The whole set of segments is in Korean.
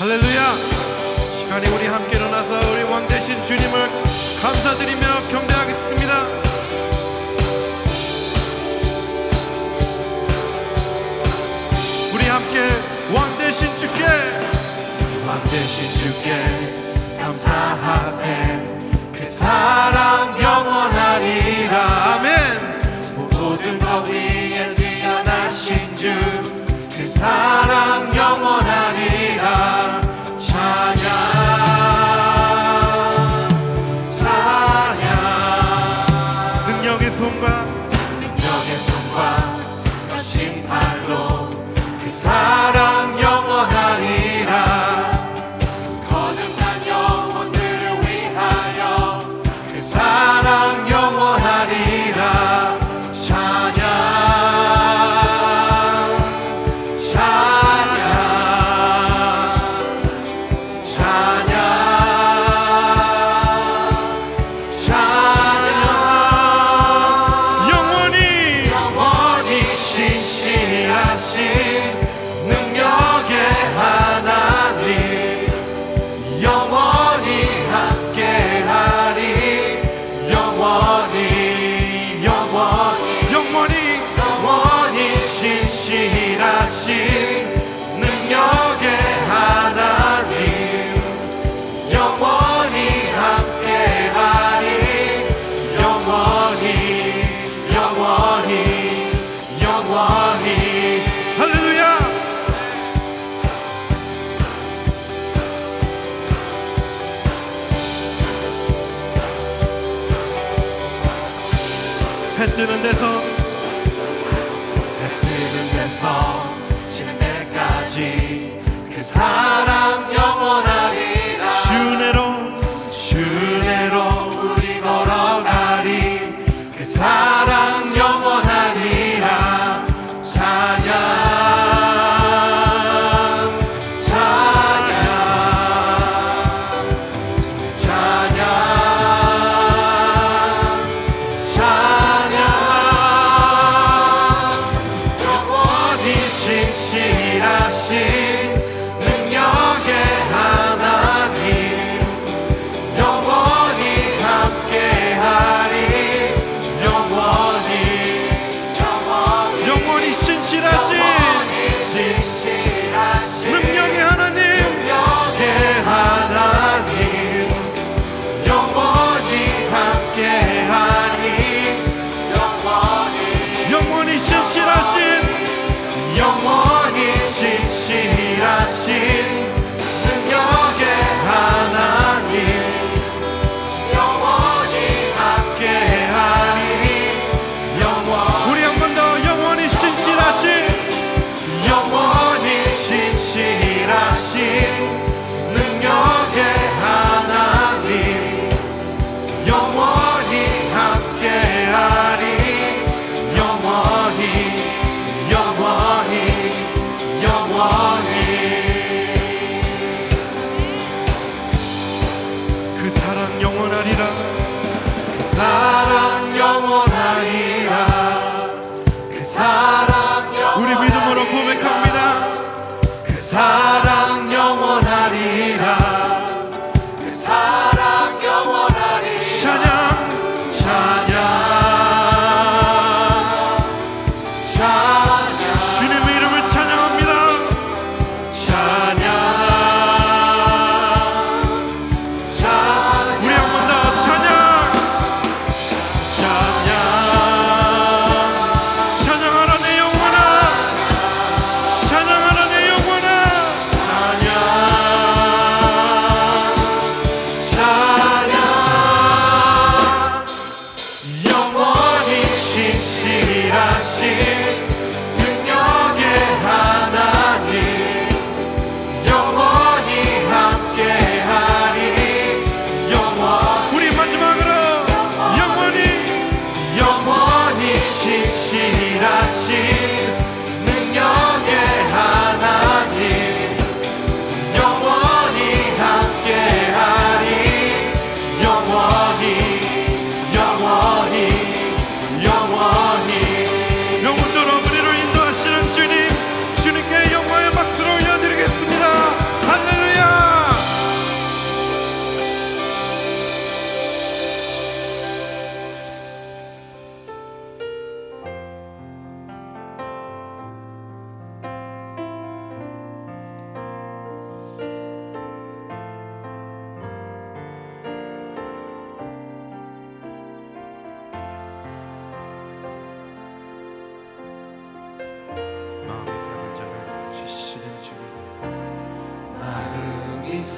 할렐루야. 시간이 우리 함께 일어나서 우리 왕 대신 주님을 감사드리며 경배하겠습니다. 우리 함께 왕 대신 주께. 왕 대신 주께 감사하세. 그 사랑 해 뜨는 데서 일하시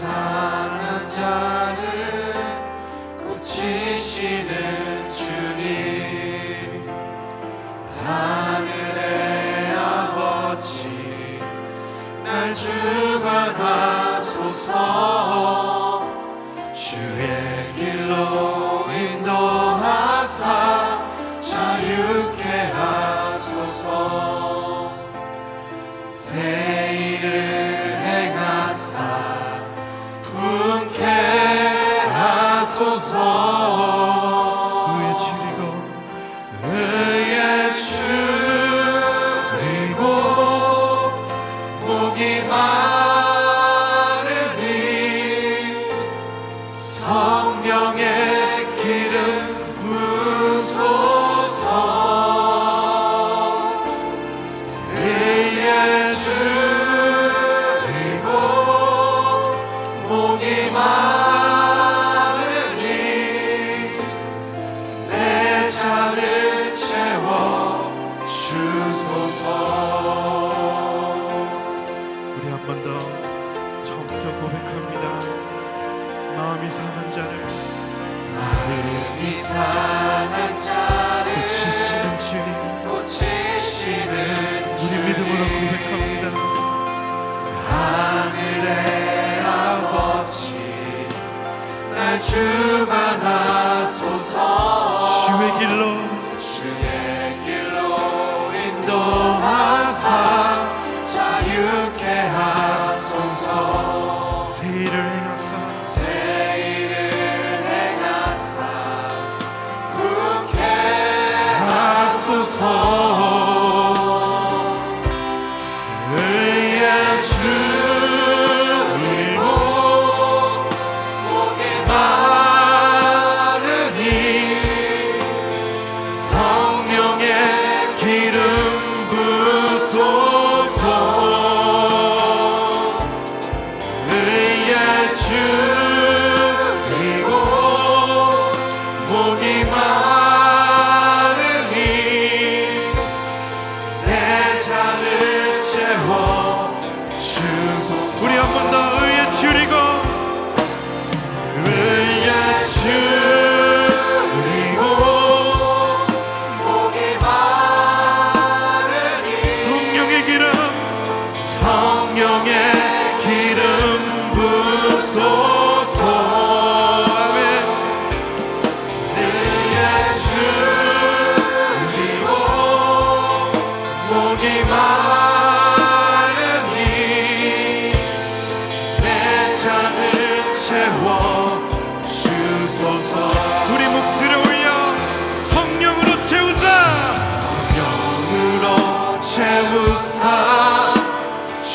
time. 처음부터 고백합니다. 마음이 상한 자를 마음이 상한 자를 고치시는 주님 고치시는 우리 믿음으로 고백합니다. 하늘의 아버지 날 주관하소서 주의 길로 주의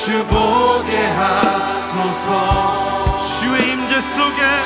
주 보게 하소서. 주의 임재 속에